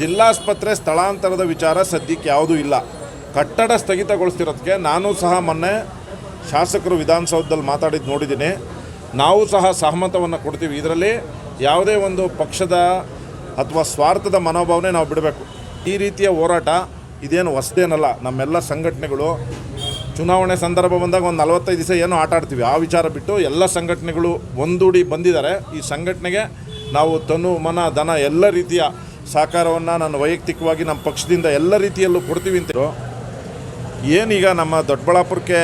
ಜಿಲ್ಲಾಸ್ಪತ್ರೆ ಸ್ಥಳಾಂತರದ ವಿಚಾರ ಸದ್ಯಕ್ಕೆ ಯಾವುದೂ ಇಲ್ಲ. ಕಟ್ಟಡ ಸ್ಥಗಿತಗೊಳಿಸ್ತಿರೋದಕ್ಕೆ ನಾನು ಸಹ ಮೊನ್ನೆ ಶಾಸಕರು ವಿಧಾನಸೌಧದಲ್ಲಿ ಮಾತಾಡಿದ್ದು ನೋಡಿದ್ದೀನಿ. ನಾವು ಸಹ ಸಹಮತವನ್ನು ಕೊಡ್ತೀವಿ. ಇದರಲ್ಲಿ ಯಾವುದೇ ಒಂದು ಪಕ್ಷದ ಅಥವಾ ಸ್ವಾರ್ಥದ ಮನೋಭಾವನೆ ನಾವು ಬಿಡಬೇಕು. ಈ ರೀತಿಯ ಹೋರಾಟ ಇದೇನು ಹೊಸದೇನಲ್ಲ. ನಮ್ಮೆಲ್ಲ ಸಂಘಟನೆಗಳು ಚುನಾವಣೆ ಸಂದರ್ಭ ಬಂದಾಗ ಒಂದು ನಲವತ್ತೈದು ದಿವಸ ಏನೋ ಆಟಾಡ್ತೀವಿ ಆ ವಿಚಾರ ಬಿಟ್ಟು ಎಲ್ಲ ಸಂಘಟನೆಗಳು ಒಂದೂಡಿ ಬಂದಿದ್ದಾರೆ. ಈ ಸಂಘಟನೆಗೆ ನಾವು ತನು ಮನ, ಧನ ಎಲ್ಲ ರೀತಿಯ ಸಹಕಾರವನ್ನು ನಾನು ವೈಯಕ್ತಿಕವಾಗಿ ನಮ್ಮ ಪಕ್ಷದಿಂದ ಎಲ್ಲ ರೀತಿಯಲ್ಲೂ ಕೊಡ್ತೀವಿ ಅಂತ ಏನೀಗ ನಮ್ಮ ದೊಡ್ಡಬಳ್ಳಾಪುರಕ್ಕೆ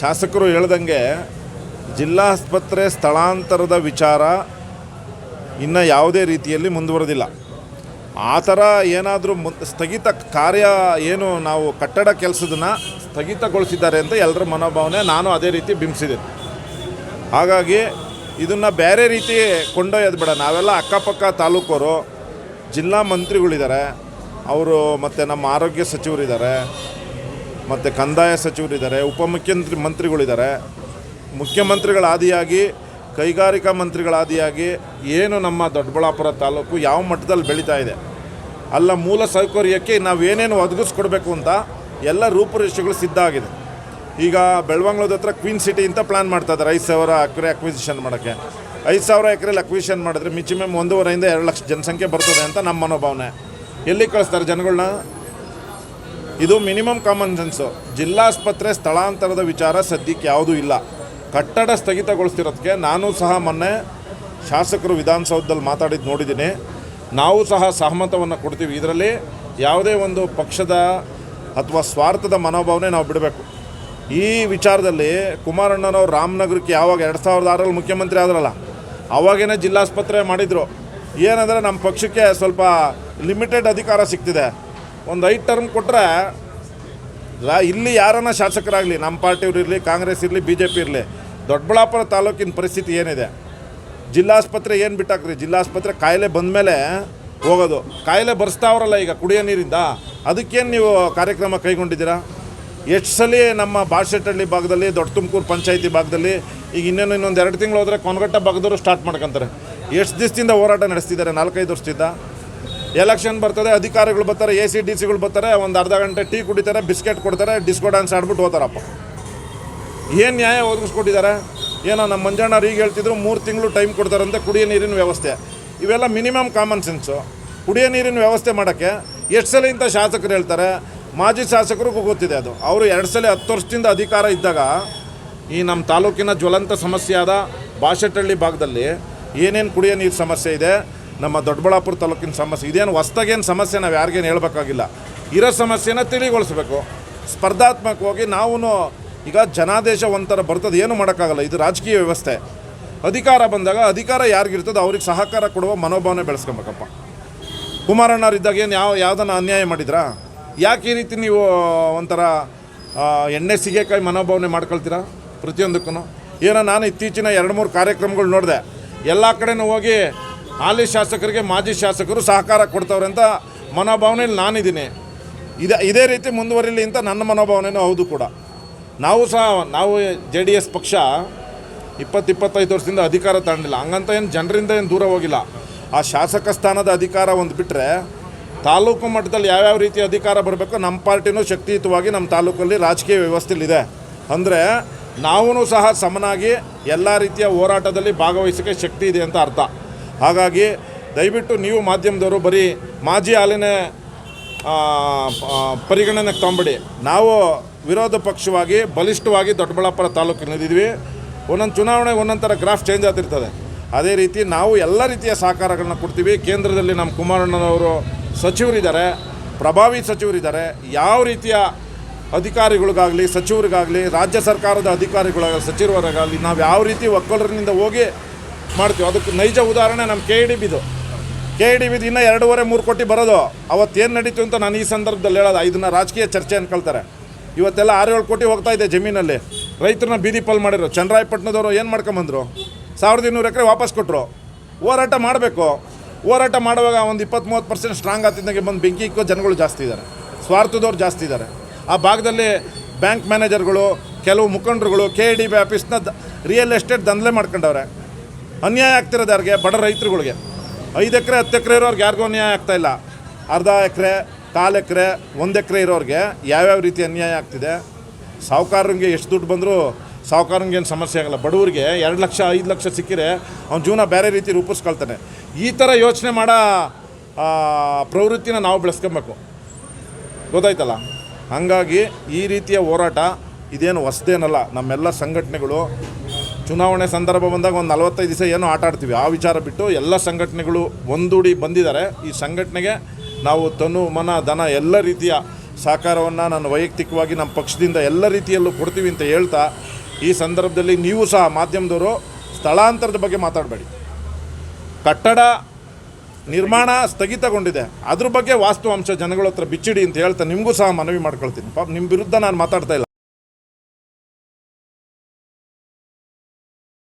ಶಾಸಕರು ಹೇಳ್ದಂಗೆ ಜಿಲ್ಲಾ ಆಸ್ಪತ್ರೆ ಸ್ಥಳಾಂತರದ ವಿಚಾರ ಇನ್ನು ಯಾವುದೇ ರೀತಿಯಲ್ಲಿ ಮುಂದುವರೆದಿಲ್ಲ. ಆ ಥರ ಏನಾದರೂ ಸ್ಥಗಿತ ಕಾರ್ಯ ಏನು ನಾವು ಕಟ್ಟಡ ಕೆಲಸದನ್ನ ಸ್ಥಗಿತಗೊಳಿಸಿದ್ದಾರೆ ಅಂತ ಎಲ್ಲರ ಮನೋಭಾವನೆ ನಾನು ಅದೇ ರೀತಿ ಬಿಂಬಿಸಿದ್ದೀನಿ ಹಾಗಾಗಿ ಇದನ್ನು ಬೇರೆ ರೀತಿ ಕೊಂಡೊಯ್ಯೋದು ಬೇಡ. ನಾವೆಲ್ಲ ಅಕ್ಕಪಕ್ಕ ತಾಲೂಕವರು. ಜಿಲ್ಲಾ ಮಂತ್ರಿಗಳಿದ್ದಾರೆ. ಅವರು ಮತ್ತು ನಮ್ಮ ಆರೋಗ್ಯ ಸಚಿವರಿದ್ದಾರೆ. ಮತ್ತು ಕಂದಾಯ ಸಚಿವರಿದ್ದಾರೆ. ಉಪಮುಖ್ಯಮಂತ್ರಿ ಮಂತ್ರಿಗಳಿದ್ದಾರೆ. ಮುಖ್ಯಮಂತ್ರಿಗಳ ಆದಿಯಾಗಿ, ಕೈಗಾರಿಕಾ ಮಂತ್ರಿಗಳಾದಿಯಾಗಿ ಏನು ನಮ್ಮ ದೊಡ್ಡಬಳ್ಳಾಪುರ ತಾಲೂಕು ಯಾವ ಮಟ್ಟದಲ್ಲಿ ಬೆಳೀತಾ ಇದೆ. ಅಲ್ಲ ಮೂಲ ಸೌಕರ್ಯಕ್ಕೆ ನಾವೇನೇನು ಒದಗಿಸ್ಕೊಡ್ಬೇಕು ಅಂತ ಎಲ್ಲ ರೂಪುರೇಷೆಗಳು ಸಿದ್ಧ ಆಗಿದೆ. ಈಗ ಬೆಳವಂಗ್ಲದ ಹತ್ರ ಕ್ವೀನ್ ಸಿಟಿ ಅಂತ ಪ್ಲ್ಯಾನ್ ಮಾಡ್ತಾ ಇದ್ದಾರೆ. ಐದು ಸಾವಿರ ಅಕ್ರೆ ಅಕ್ವಿಸಿಷನ್ ಮಾಡೋಕ್ಕೆ. ಐದು ಸಾವಿರ ಎಕರೆಲಿ ಅಕ್ವಿಷನ್ ಮಾಡಿದ್ರೆ ಮಿಚಿಮಮ್ ಒಂದೂವರೆಯಿಂದ ಎರಡು ಲಕ್ಷ ಜನಸಂಖ್ಯೆ ಬರ್ತದೆ ಅಂತ ನಮ್ಮ ಮನೋಭಾವನೆ. ಎಲ್ಲಿ ಕಳಿಸ್ತಾರೆ ಜನಗಳನ್ನ ಇದು ಮಿನಿಮಮ್ ಕಾಮನ್ ಸೆನ್ಸು ಜಿಲ್ಲಾಸ್ಪತ್ರೆ ಸ್ಥಳಾಂತರದ ವಿಚಾರ ಸದ್ಯಕ್ಕೆ ಯಾವುದೂ ಇಲ್ಲ. ಕಟ್ಟಡ ಸ್ಥಗಿತಗೊಳಿಸ್ತಿರೋದಕ್ಕೆ ನಾನು ಸಹ ಮೊನ್ನೆ ಶಾಸಕರು ವಿಧಾನಸೌಧದಲ್ಲಿ ಮಾತಾಡಿದ್ದು ನೋಡಿದ್ದೀನಿ. ನಾವು ಸಹ ಸಹಮತವನ್ನು ಕೊಡ್ತೀವಿ. ಇದರಲ್ಲಿ ಯಾವುದೇ ಒಂದು ಪಕ್ಷದ ಅಥವಾ ಸ್ವಾರ್ಥದ ಮನೋಭಾವನೆ ನಾವು ಬಿಡಬೇಕು. ಈ ವಿಚಾರದಲ್ಲಿ ಕುಮಾರಣ್ಣನವರು ರಾಮನಗರಕ್ಕೆ ಯಾವಾಗ ಎರಡು ಸಾವಿರದ ಆರಲ್ಲಿ ಮುಖ್ಯಮಂತ್ರಿ ಆದ್ರಲ್ಲ ಅವಾಗೇನೆ ಜಿಲ್ಲಾಸ್ಪತ್ರೆ ಮಾಡಿದರು. ಏನಂದರೆ ನಮ್ಮ ಪಕ್ಷಕ್ಕೆ ಸ್ವಲ್ಪ ಲಿಮಿಟೆಡ್ ಅಧಿಕಾರ ಸಿಗ್ತಿದೆ. ಒಂದು ಐದು ಟರ್ಮ್ ಕೊಟ್ಟರೆ ಇಲ್ಲಿ ಯಾರನ್ನ ಶಾಸಕರಾಗಲಿ, ನಮ್ಮ ಪಾರ್ಟಿಯವ್ರು ಇರಲಿ, ಕಾಂಗ್ರೆಸ್ ಇರಲಿ ಬಿ ಜೆ ಪಿ ಇರಲಿ ದೊಡ್ಡಬಳ್ಳಾಪುರ ತಾಲೂಕಿನ ಪರಿಸ್ಥಿತಿ ಏನಿದೆ? ಜಿಲ್ಲಾಸ್ಪತ್ರೆ ಏನು ಬಿಟ್ಟಾಕ್ರಿ? ಜಿಲ್ಲಾಸ್ಪತ್ರೆ ಕಾಯಿಲೆ ಬಂದಮೇಲೆ ಹೋಗೋದು. ಕಾಯಿಲೆ ಬರ್ಸ್ತಾವ್ರಲ್ಲ ಈಗ ಕುಡಿಯೋ ನೀರಿಂದ. ಅದಕ್ಕೇನು ನೀವು ಕಾರ್ಯಕ್ರಮ ಕೈಗೊಂಡಿದ್ದೀರಾ? ಎಷ್ಟು ಸಲ ನಮ್ಮ ಬಾಶೆಟ್ಟಹಳ್ಳಿ ಭಾಗದಲ್ಲಿ, ದೊಡ್ಡ ತುಮಕೂರು ಪಂಚಾಯತಿ ಭಾಗದಲ್ಲಿ, ಈಗ ಇನ್ನೇನು ಇನ್ನೊಂದು ಎರಡು ತಿಂಗಳು ಹೋದರೆ ಕೊನಗಟ್ಟ ಭಾಗದವರು ಸ್ಟಾರ್ಟ್ ಮಾಡ್ಕೊಂತಾರೆ. ಎಷ್ಟು ದಿವಸದಿಂದ ಹೋರಾಟ ನಡೆಸ್ತಿದ್ದಾರೆ, ನಾಲ್ಕೈದು ವರ್ಷದಿಂದ. ಎಲೆಕ್ಷನ್ ಬರ್ತದೆ, ಅಧಿಕಾರಿಗಳು ಬರ್ತಾರೆ ಎ ಸಿ ಡಿ ಸಿಗಳು ಬರ್ತಾರೆ, ಒಂದು ಅರ್ಧ ಗಂಟೆ ಟೀ ಕುಡಿತಾರೆ, ಬಿಸ್ಕೆಟ್ ಕೊಡ್ತಾರೆ ಡಿಸ್ಕೋ ಡ್ಯಾನ್ಸ್ ಆಡ್ಬಿಟ್ಟು ಹೋಗ್ತಾರಪ್ಪ ಏನು ನ್ಯಾಯ ಒದಗಿಸ್ಕೊಟ್ಟಿದ್ದಾರೆ? ಏನೋ ನಮ್ಮ ಮಂಜಣ್ಣವ್ರು ಈಗ ಹೇಳ್ತಿದ್ರು, ಮೂರು ತಿಂಗಳು ಟೈಮ್ ಕೊಡ್ತಾರಂತೆ, ಕುಡಿಯೋ ನೀರಿನ ವ್ಯವಸ್ಥೆ. ಇವೆಲ್ಲ ಮಿನಿಮಮ್ ಕಾಮನ್ ಸೆನ್ಸು ಕುಡಿಯೋ ನೀರಿನ ವ್ಯವಸ್ಥೆ ಮಾಡೋಕ್ಕೆ ಎಷ್ಟು ಸಲ ಇಂಥ ಶಾಸಕರು ಹೇಳ್ತಾರೆ ಮಾಜಿ ಶಾಸಕರಿಗೂ ಗೊತ್ತಿದೆ ಅದು. ಅವರು ಎರಡು ಸಲ ಹತ್ತು ವರ್ಷದಿಂದ ಅಧಿಕಾರ ಇದ್ದಾಗ ಈ ನಮ್ಮ ತಾಲೂಕಿನ ಜ್ವಲಂತ ಸಮಸ್ಯೆ ಆದ ಬಾಶೆಟ್ಟಹಳ್ಳಿ ಭಾಗದಲ್ಲಿ ಏನೇನು ಕುಡಿಯೋ ನೀರು ಸಮಸ್ಯೆ ಇದೆ, ನಮ್ಮ ದೊಡ್ಡಬಳ್ಳಾಪುರ ತಾಲೂಕಿನ ಸಮಸ್ಯೆ, ಇದೇನು ಹೊಸ್ದಾಗೇನು ಸಮಸ್ಯೆ ನಾವು ಯಾರಿಗೇನು ಹೇಳಬೇಕಾಗಿಲ್ಲ. ಇರೋ ಸಮಸ್ಯೆನ ತಿಳಿಗೊಳಿಸ್ಬೇಕು. ಸ್ಪರ್ಧಾತ್ಮಕವಾಗಿ ನಾವು ಈಗ ಜನಾದೇಶ ಒಂಥರ ಬರ್ತದೆ, ಏನು ಮಾಡೋಕ್ಕಾಗಲ್ಲ. ಇದು ರಾಜಕೀಯ ವ್ಯವಸ್ಥೆ. ಅಧಿಕಾರ ಬಂದಾಗ ಅಧಿಕಾರ ಯಾರಿಗಿರ್ತದೋ ಅವ್ರಿಗೆ ಸಹಕಾರ ಕೊಡುವ ಮನೋಭಾವನೆ ಬೆಳೆಸ್ಕೊಬೇಕಪ್ಪ. ಕುಮಾರಣ್ಣವ್ರಿದ್ದಾಗ ಏನು ಯಾವ ಯಾವುದನ್ನು ಅನ್ಯಾಯ ಮಾಡಿದ್ರಾ? ಯಾಕೆ ಈ ರೀತಿ ನೀವು ಒಂಥರ ಎಣ್ಣೆ ಸಿಗೆಕಾಯಿ ಮನೋಭಾವನೆ ಮಾಡ್ಕೊಳ್ತೀರಾ ಪ್ರತಿಯೊಂದಕ್ಕೂ ಏನೋ ನಾನು ಇತ್ತೀಚಿನ ಎರಡು ಮೂರು ಕಾರ್ಯಕ್ರಮಗಳು ನೋಡಿದೆ. ಎಲ್ಲ ಕಡೆನೂ ಹೋಗಿ ಹಾಲಿ ಶಾಸಕರಿಗೆ ಮಾಜಿ ಶಾಸಕರು ಸಹಕಾರ ಕೊಡ್ತವ್ರೆ ಅಂತ ಮನೋಭಾವನೆಯಲ್ಲಿ ನಾನಿದ್ದೀನಿ. ಇದೇ ಇದೇ ರೀತಿ ಮುಂದುವರಿಲಿ ಅಂತ ನನ್ನ ಮನೋಭಾವನೆಯೂ ಹೌದು ಕೂಡ. ನಾವು ಸಹ, ನಾವು ಜೆ ಡಿ ಎಸ್ ಪಕ್ಷ ಇಪ್ಪತ್ತು, ಇಪ್ಪತ್ತೈದು ವರ್ಷದಿಂದ ಅಧಿಕಾರ ತಗೊಂಡಿಲ್ಲ ಹಂಗಂತ ಏನು ಜನರಿಂದ ಏನು ದೂರ ಹೋಗಿಲ್ಲ. ಆ ಶಾಸಕ ಸ್ಥಾನದ ಅಧಿಕಾರ ಒಂದು ಬಿಟ್ಟರೆ ತಾಲೂಕು ಮಟ್ಟದಲ್ಲಿ ಯಾವ್ಯಾವ ರೀತಿ ಅಧಿಕಾರ ಬರಬೇಕು ನಮ್ಮ ಪಾರ್ಟಿನೂ ಶಕ್ತಿಯುತವಾಗಿ ನಮ್ಮ ತಾಲೂಕಲ್ಲಿ ರಾಜಕೀಯ ವ್ಯವಸ್ಥೆಯಲ್ಲಿದೆ ಅಂದರೆ ನಾವೂ ಸಹ ಸಮನಾಗಿ ಎಲ್ಲ ರೀತಿಯ ಹೋರಾಟದಲ್ಲಿ ಭಾಗವಹಿಸೋಕ್ಕೆ ಶಕ್ತಿ ಇದೆ ಅಂತ ಅರ್ಥ. ಹಾಗಾಗಿ ದಯವಿಟ್ಟು ನೀವು ಮಾಧ್ಯಮದವರು ಬರೀ ಮಾಜಿ ಹಾಲಿನ ಪರಿಗಣನೆಗೆ ತೊಗೊಂಬಿಡಿ. ನಾವು ವಿರೋಧ ಪಕ್ಷವಾಗಿ, ಬಲಿಷ್ಠವಾಗಿ ದೊಡ್ಡಬಳ್ಳಾಪುರ ತಾಲೂಕಿನಲ್ಲಿದ್ದೀವಿ ಒಂದೊಂದು ಚುನಾವಣೆ, ಒಂದೊಂದು ಗ್ರಾಫ್ ಚೇಂಜ್ ಆಗ್ತಿರ್ತದೆ. ಅದೇ ರೀತಿ ನಾವು ಎಲ್ಲ ರೀತಿಯ ಸಹಕಾರಗಳನ್ನ ಕೊಡ್ತೀವಿ. ಕೇಂದ್ರದಲ್ಲಿ ನಮ್ಮ ಕುಮಾರಣ್ಣನವರು ಸಚಿವರಿದ್ದಾರೆ, ಪ್ರಭಾವಿ ಸಚಿವರಿದ್ದಾರೆ, ಯಾವ ರೀತಿಯ ಅಧಿಕಾರಿಗಳಿಗಾಗಲಿ, ಸಚಿವರಿಗಾಗಲಿ, ರಾಜ್ಯ ಸರ್ಕಾರದ ಅಧಿಕಾರಿಗಳ ಸಚಿವರಿಗಾಗಲಿ, ನಾವು ಯಾವ ರೀತಿ ಒಕ್ಕಲರಿಂದ ಹೋಗಿ ಮಾಡ್ತೀವಿ, ಅದಕ್ಕೆ ನೈಜ ಉದಾಹರಣೆ ನಮ್ಮ ಕೆ ಡಿ ಬಿದು. ಕೆ ಡಿ ಬಿದು ಇನ್ನೂ ಎರಡೂವರೆ, ಮೂರು ಕೋಟಿ ಬರೋದು. ಅವತ್ತೇನು ನಡೀತು ಅಂತ ನಾನು ಈ ಸಂದರ್ಭದಲ್ಲಿ ಹೇಳೋದು. ಇದನ್ನು ರಾಜಕೀಯ ಚರ್ಚೆ ಅನ್ಕೊಳ್ತಾರೆ ಇವತ್ತೆಲ್ಲ ಆರು ಏಳು ಕೋಟಿ ಹೋಗ್ತಾ ಇದೆ ಜಮೀನಲ್ಲಿ. ರೈತರನ್ನ ಬೀದಿ ಪಾಲ್ ಮಾಡಿದ್ರು ಚಂದ್ರಾಯಪಟ್ಟಣದವರು ಏನು ಮಾಡ್ಕೊಂಬಂದರು? ಸಾವಿರದ ಇನ್ನೂರು ಎಕರೆ ವಾಪಸ್ ಕೊಟ್ಟರು ಹೋರಾಟ ಮಾಡಬೇಕು. ಹೋರಾಟ ಮಾಡುವಾಗ ಒಂದು ಇಪ್ಪತ್ತು ಮೂವತ್ತು ಪರ್ಸೆಂಟ್ ಸ್ಟ್ರಾಂಗ್ ಆಗ್ತಿದ್ದಂಗೆ ಬಂದು ಬೆಂಕಿ ಇಕ್ಕೋ ಜನಗಳು ಜಾಸ್ತಿ ಇದ್ದಾರೆ. ಸ್ವಾರ್ಥದವ್ರು ಜಾಸ್ತಿ ಇದ್ದಾರೆ. ಆ ಭಾಗದಲ್ಲಿ ಬ್ಯಾಂಕ್ ಮ್ಯಾನೇಜರ್ಗಳು, ಕೆಲವು ಮುಖಂಡರುಗಳು, ಕೆ ಡಿ ಬಿ ಆಫೀಸ್ನ ರಿಯಲ್ ಎಸ್ಟೇಟ್ ದಂಧಲೆ ಮಾಡ್ಕೊಂಡವ್ರೆ. ಅನ್ಯಾಯ ಆಗ್ತಿರೋದು ಯಾರಿಗೆ? ಬಡ ರೈತರುಗಳಿಗೆ. ಐದು ಎಕರೆ, ಹತ್ತು ಎಕರೆ ಇರೋರ್ಗೆ ಯಾರಿಗೂ ಅನ್ಯಾಯ ಆಗ್ತಾಯಿಲ್ಲ ಅರ್ಧ ಎಕರೆ, ಕಾಲು ಎಕರೆ, ಒಂದು ಎಕರೆ ಇರೋರಿಗೆ ಯಾವ್ಯಾವ ರೀತಿ ಅನ್ಯಾಯ ಆಗ್ತಿದೆ? ಸಾಹುಕಾರರಿಗೆ ಎಷ್ಟು ದುಡ್ಡು ಬಂದರೂ ಸಾಹುಕಾರಂಗೆ ಏನು ಸಮಸ್ಯೆ ಆಗಲ್ಲ. ಬಡವರಿಗೆ ಎರಡು ಲಕ್ಷ, ಐದು ಲಕ್ಷ ಸಿಕ್ಕಿರೆ ಅವ್ನ ಜೀವನ ಬೇರೆ ರೀತಿ ರೂಪಿಸ್ಕೊಳ್ತಾನೆ. ಈ ಥರ ಯೋಚನೆ ಮಾಡೋ ಪ್ರವೃತ್ತಿನ ನಾವು ಬೆಳೆಸ್ಕೊಬೇಕು. ಗೊತ್ತಾಯ್ತಲ್ಲ? ಹಾಗಾಗಿ ಈ ರೀತಿಯ ಹೋರಾಟ ಇದೇನು ಹೊಸದೇನಲ್ಲ. ನಮ್ಮೆಲ್ಲ ಸಂಘಟನೆಗಳು ಚುನಾವಣೆ ಸಂದರ್ಭ ಬಂದಾಗ ಒಂದು ನಲವತ್ತೈದು ದಿವಸ ಏನೋ ಆಟ ಆಡ್ತೀವಿ. ಆ ವಿಚಾರ ಬಿಟ್ಟು ಎಲ್ಲ ಸಂಘಟನೆಗಳು ಒಂದೂಡಿ ಬಂದಿದ್ದಾರೆ. ಈ ಸಂಘಟನೆಗೆ ನಾವು ತನು, ಮನ, ಧನ ಎಲ್ಲ ರೀತಿಯ ಸಹಕಾರವನ್ನು ನಾನು ವೈಯಕ್ತಿಕವಾಗಿ ನಮ್ಮ ಪಕ್ಷದಿಂದ ಎಲ್ಲ ರೀತಿಯಲ್ಲೂ ಕೊಡ್ತೀವಿ ಅಂತ ಹೇಳ್ತಾ ಈ ಸಂದರ್ಭದಲ್ಲಿ ನೀವು ಸಹ ಮಾಧ್ಯಮದವರು ಸ್ಥಳಾಂತರದ ಬಗ್ಗೆ ಮಾತಾಡಬೇಡಿ. ಕಟ್ಟಡ ನಿರ್ಮಾಣ ಸ್ಥಗಿತಗೊಂಡಿದೆ. ಅದ್ರ ಬಗ್ಗೆ ವಾಸ್ತವಾಂಶ ಜನಗಳ ಹತ್ರ ಬಿಚ್ಚಿಡಿ ಅಂತ ಹೇಳ್ತಾ ನಿಮಗೂ ಸಹ ಮನವಿ ಮಾಡ್ಕೊಳ್ತೀನಿ. ಪಾಪ ನಿಮ್ಮ ವಿರುದ್ಧ ನಾನು ಮಾತಾಡ್ತಾ ಇಲ್ಲ.